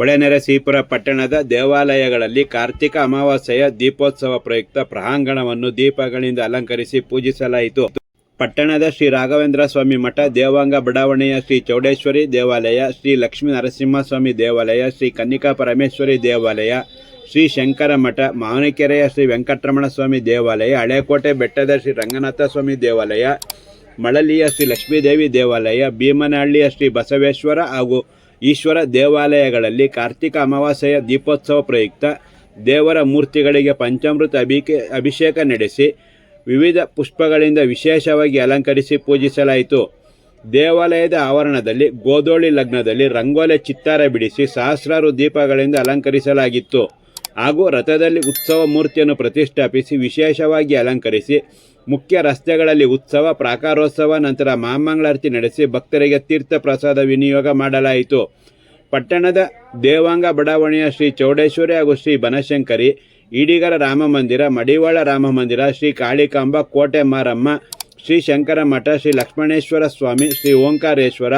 ಹೊಳೆನರಸೀಪುರ ಪಟ್ಟಣದ ದೇವಾಲಯಗಳಲ್ಲಿ ಕಾರ್ತಿಕ ಅಮಾವಾಸ್ಯೆಯ ದೀಪೋತ್ಸವ ಪ್ರಯುಕ್ತ ಪ್ರಾಂಗಣವನ್ನು ದೀಪಗಳಿಂದ ಅಲಂಕರಿಸಿ ಪೂಜಿಸಲಾಯಿತು. ಪಟ್ಟಣದ ಶ್ರೀ ರಾಘವೇಂದ್ರ ಸ್ವಾಮಿ ಮಠ, ದೇವಾಂಗ ಬಡಾವಣೆಯ ಶ್ರೀ ಚೌಡೇಶ್ವರಿ ದೇವಾಲಯ, ಶ್ರೀ ಲಕ್ಷ್ಮೀ ನರಸಿಂಹಸ್ವಾಮಿ ದೇವಾಲಯ, ಶ್ರೀ ಕನ್ನಿಕಾ ಪರಮೇಶ್ವರಿ ದೇವಾಲಯ, ಶ್ರೀ ಶಂಕರ ಮಠ, ಮಾವನಕೆರೆಯ ಶ್ರೀ ವೆಂಕಟರಮಣ ಸ್ವಾಮಿ ದೇವಾಲಯ, ಹಳೇಕೋಟೆ ಬೆಟ್ಟದ ಶ್ರೀ ರಂಗನಾಥ ಸ್ವಾಮಿ ದೇವಾಲಯ, ಮಳಲಿಯ ಶ್ರೀ ಲಕ್ಷ್ಮೀದೇವಿ ದೇವಾಲಯ, ಭೀಮನಹಳ್ಳಿಯ ಶ್ರೀ ಬಸವೇಶ್ವರ ಹಾಗೂ ಈಶ್ವರ ದೇವಾಲಯಗಳಲ್ಲಿ ಕಾರ್ತಿಕ ಅಮಾವಾಸ್ಯೆಯ ದೀಪೋತ್ಸವ ಪ್ರಯುಕ್ತ ದೇವರ ಮೂರ್ತಿಗಳಿಗೆ ಪಂಚಾಮೃತ ಅಭಿಕೆ, ಅಭಿಷೇಕ ನಡೆಸಿ ವಿವಿಧ ಪುಷ್ಪಗಳಿಂದ ವಿಶೇಷವಾಗಿ ಅಲಂಕರಿಸಿ ಪೂಜಿಸಲಾಯಿತು. ದೇವಾಲಯದ ಆವರಣದಲ್ಲಿ ಗೋದೋಳಿ ಲಗ್ನದಲ್ಲಿ ರಂಗೋಲೆ ಚಿತ್ತಾರ ಬಿಡಿಸಿ ಸಹಸ್ರಾರು ದೀಪಗಳಿಂದ ಅಲಂಕರಿಸಲಾಗಿತ್ತು. ಹಾಗೂ ರಥದಲ್ಲಿ ಉತ್ಸವ ಮೂರ್ತಿಯನ್ನು ಪ್ರತಿಷ್ಠಾಪಿಸಿ ವಿಶೇಷವಾಗಿ ಅಲಂಕರಿಸಿ ಮುಖ್ಯ ರಸ್ತೆಗಳಲ್ಲಿ ಉತ್ಸವ, ಪ್ರಾಕಾರೋತ್ಸವ, ನಂತರ ಮಹಾಮಂಗಳಾರತಿ ನಡೆಸಿ ಭಕ್ತರಿಗೆ ತೀರ್ಥ ಪ್ರಸಾದ ವಿನಿಯೋಗ ಮಾಡಲಾಯಿತು. ಪಟ್ಟಣದ ದೇವಾಂಗ ಬಡಾವಣೆಯ ಶ್ರೀ ಚೌಡೇಶ್ವರಿ ಹಾಗೂ ಶ್ರೀ ಬನಶಂಕರಿ, ಈಡಿಗರ ರಾಮ ಮಂದಿರ, ಮಡಿವಾಳ ರಾಮ ಮಂದಿರ, ಶ್ರೀ ಕಾಳಿಕಾಂಬ, ಕೋಟೆ ಮಾರಮ್ಮ, ಶ್ರೀ ಶಂಕರ ಮಠ ಶ್ರೀ ಲಕ್ಷ್ಮಣೇಶ್ವರ ಸ್ವಾಮಿ, ಶ್ರೀ ಓಂಕಾರೇಶ್ವರ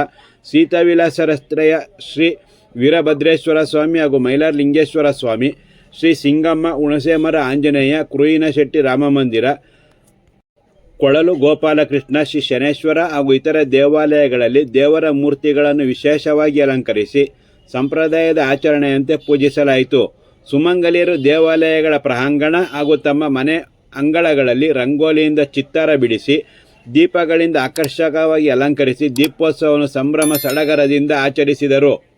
ಸೀತಾವಿಲಾಸರಸ್ತ್ರಯ ಶ್ರೀ ವೀರಭದ್ರೇಶ್ವರ ಸ್ವಾಮಿ ಹಾಗೂ ಮೈಲಾರ್ ಲಿಂಗೇಶ್ವರ ಸ್ವಾಮಿ ಶ್ರೀ ಸಿಂಗಮ್ಮ, ಹುಣಸೇಮರ, ಆಂಜನೇಯ, ಕುರುಯಿನ ಶೆಟ್ಟಿ ರಾಮ ಮಂದಿರ ಕೊಳಲು ಗೋಪಾಲಕೃಷ್ಣ, ಶ್ರೀ ಶನೇಶ್ವರ ಹಾಗೂ ಇತರ ದೇವಾಲಯಗಳಲ್ಲಿ ದೇವರ ಮೂರ್ತಿಗಳನ್ನು ವಿಶೇಷವಾಗಿ ಅಲಂಕರಿಸಿ ಸಂಪ್ರದಾಯದ ಆಚರಣೆಯಂತೆ ಪೂಜಿಸಲಾಯಿತು. ಸುಮಂಗಲಿಯರು ದೇವಾಲಯಗಳ ಪ್ರಾಂಗಣ ಹಾಗೂ ತಮ್ಮ ಮನೆ ಅಂಗಳಗಳಲ್ಲಿ ರಂಗೋಲಿಯಿಂದ ಚಿತ್ತಾರ ಬಿಡಿಸಿ, ದೀಪಗಳಿಂದ ಆಕರ್ಷಕವಾಗಿ ಅಲಂಕರಿಸಿ ದೀಪೋತ್ಸವವನ್ನು ಸಂಭ್ರಮ ಸಡಗರದಿಂದ ಆಚರಿಸಿದರು.